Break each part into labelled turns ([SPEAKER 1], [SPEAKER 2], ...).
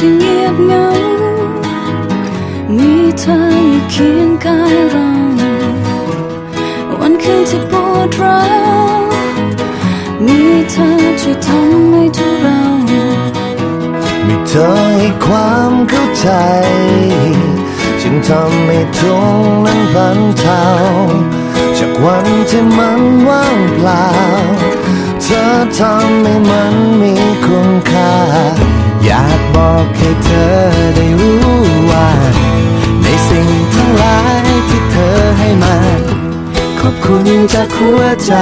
[SPEAKER 1] ที่เงียบเหงา มีเธออยู่เคียงกายเรา วันคืนที่ปวดร้าวมีเธอช่วยทำให้ทุเรา
[SPEAKER 2] มีเธอให้ความเข้าใจ จึงทำให้ทุกข์นั้นบรรเทาจากวันที่มันว่างเปล่า เธอทำให้มันมีคุณค่า อยากบอกให้เธอได้รู้ว่า ในสิ่งทั้งหลายที่เธอให้มา ขอบคุณจากหัวใจ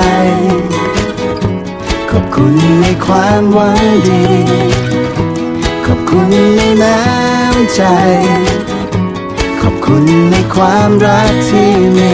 [SPEAKER 2] ขอบคุณในความหวังดี ขอบคุณในน้ำใจ ขอบคุณในความรักที่มี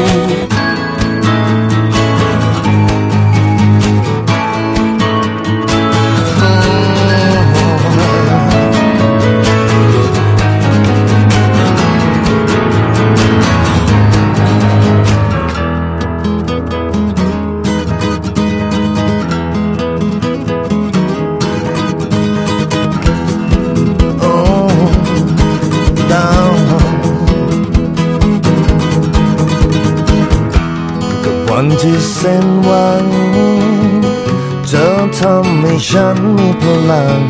[SPEAKER 2] ลัง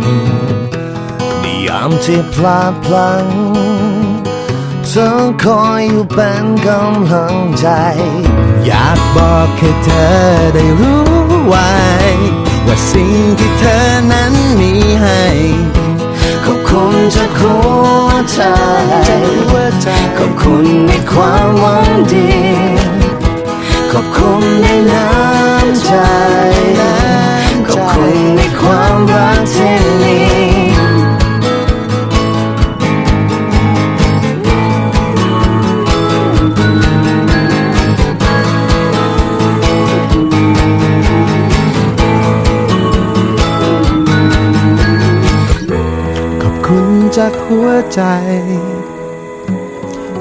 [SPEAKER 2] ในยามที่พลาดพลั้งเธอคอยอยู่เป็นกำลังใจ อยากบอกให้เธอได้รู้ไว้ ว่าสิ่งที่เธอนั้นมีให้ขอบคุณจากหัวใจ ขอบคุณในความหวังดี ขอบคุณในน้ำใจ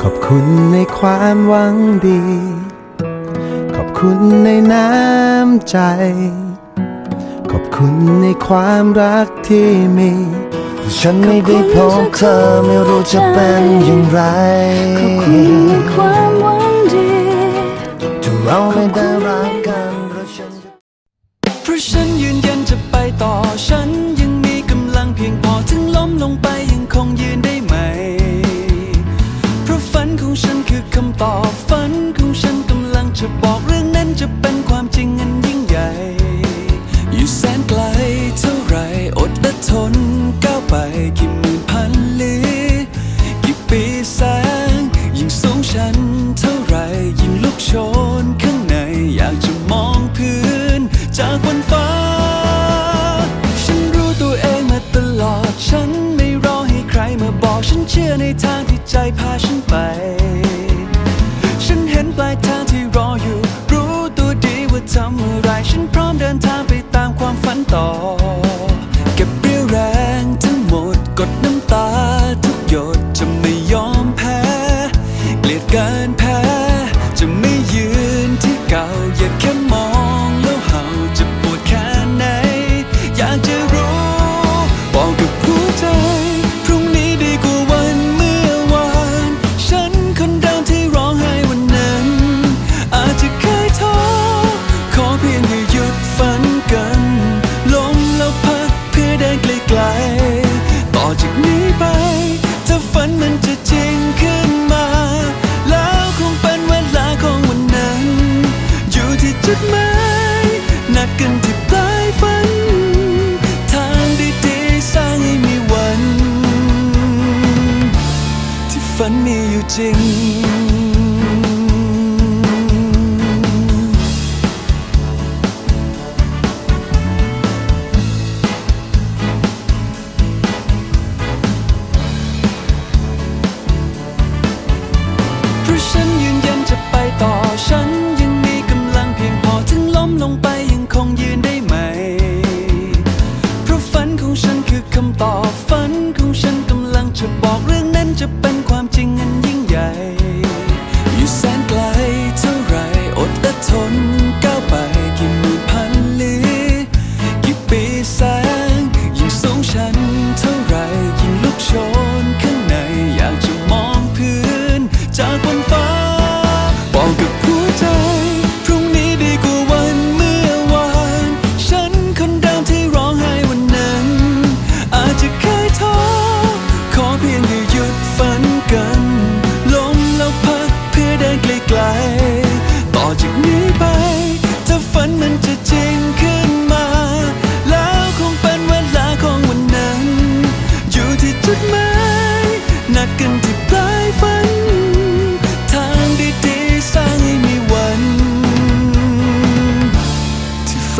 [SPEAKER 2] ขอบคุณในความหวังดี ขอบคุณในน้ำใจ ขอบคุณในความรักที่มี ฉันไม่ได้พบเธอไม่รู้จะเป็นอย่างไร
[SPEAKER 1] ขอบคุณในความหวังดี
[SPEAKER 2] ถ้าเราไม่ได้
[SPEAKER 3] เชื่อในทางที่ใจพาฉันไป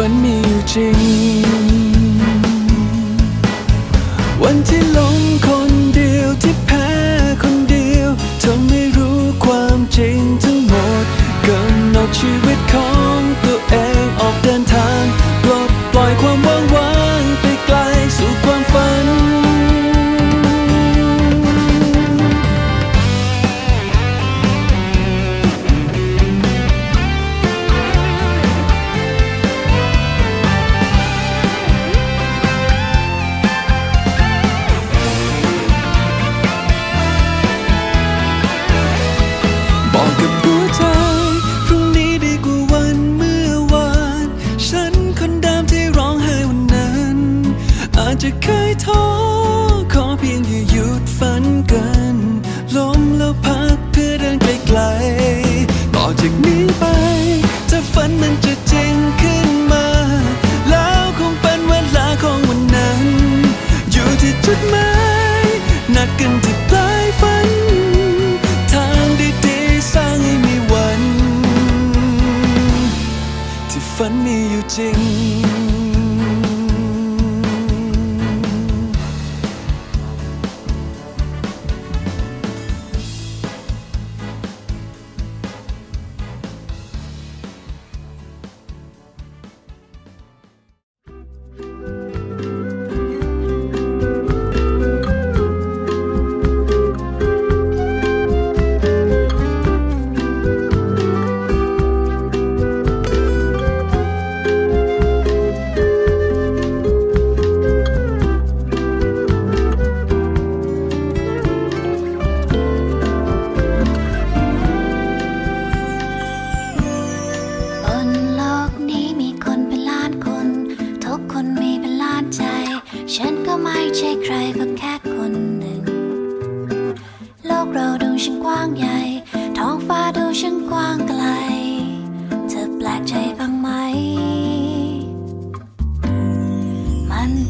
[SPEAKER 3] นั้นมีอยู่จริง วันที่ลงคนเดียวที่แพ้คนเดียวเธอไม่รู้ความจริงทั้งหมดกำหนดชีวิต กันที่ปลาฝัน ทางดีๆสร้างให้มีวัน ที่ฝันมีอยู่จริง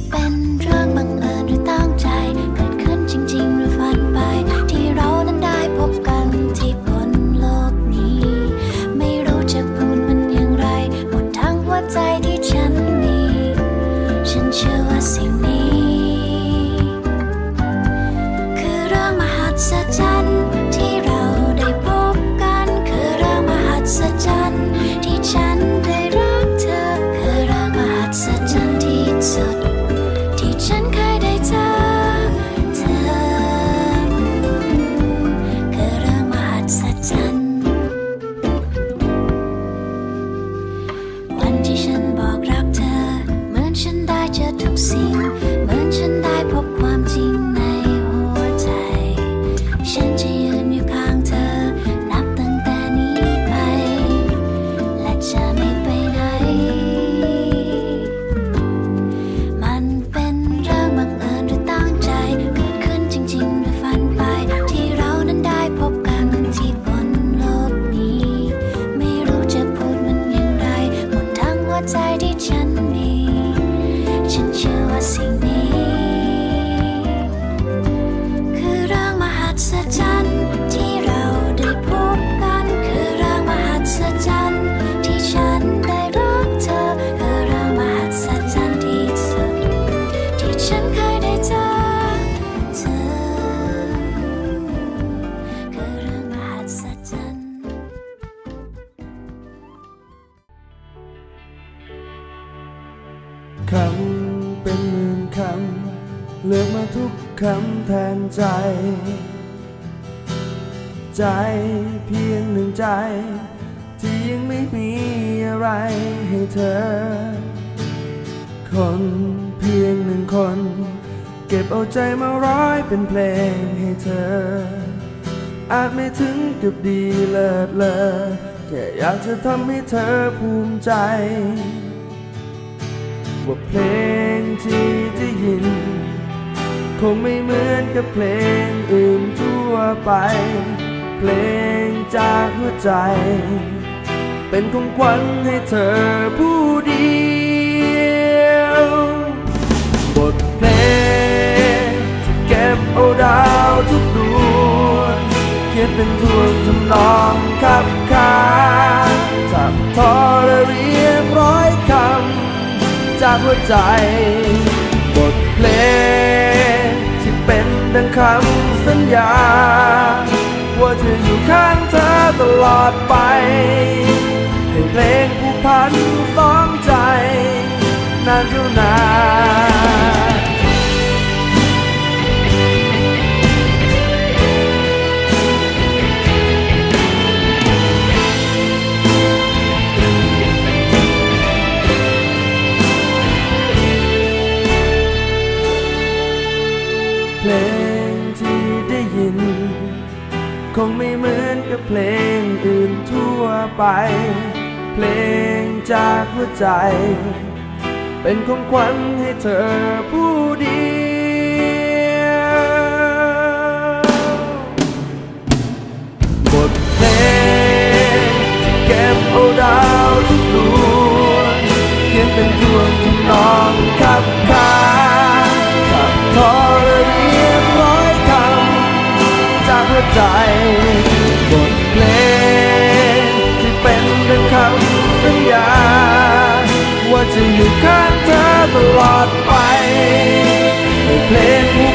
[SPEAKER 1] bend chắn
[SPEAKER 4] đi. ำเป็นหมื่นคำเลือกมาทุกคำแทนใจ ใจเพียงหนึ่งใจ ที่ยังไม่มีอะไรให้เธอ คนเพียงหนึ่งคน เก็บเอาใจมาร้อยเป็นเพลงให้เธอ อาจไม่ถึงกับดีเลิศเลอแค่อยากจะทำให้เธอภูมิใจ ว่าเพลงที่จะยิน คงไม่เหมือนกับเพลงอื่นทั่วไป เพลงจากหัวใจ เป็นของขวัญให้เธอผู้เดียวบทเพลงที่เก็บเอาดาวทุกดวงเขียนเป็นทวนทำนองขับขาทับทอน หัวใจ บทเพลงที่เป็นดังคำสัญญา ว่าจะอยู่ข้างเธอตลอดไป ให้เพลงผู้พันสองใจ นานเท่านาน เพลงอื่นทั่วไป เพลงจากหัวใจ เป็นของขวัญให้เธอผู้เดียวบทเพลงที่เก็บเอาดาวทุกดวงเขียนเป็นทวนทำนองขับขาขับทอและเรียบร้อยคำจากหัวใจ จะอยู่ข้างเธอตลอดไปให้เพลง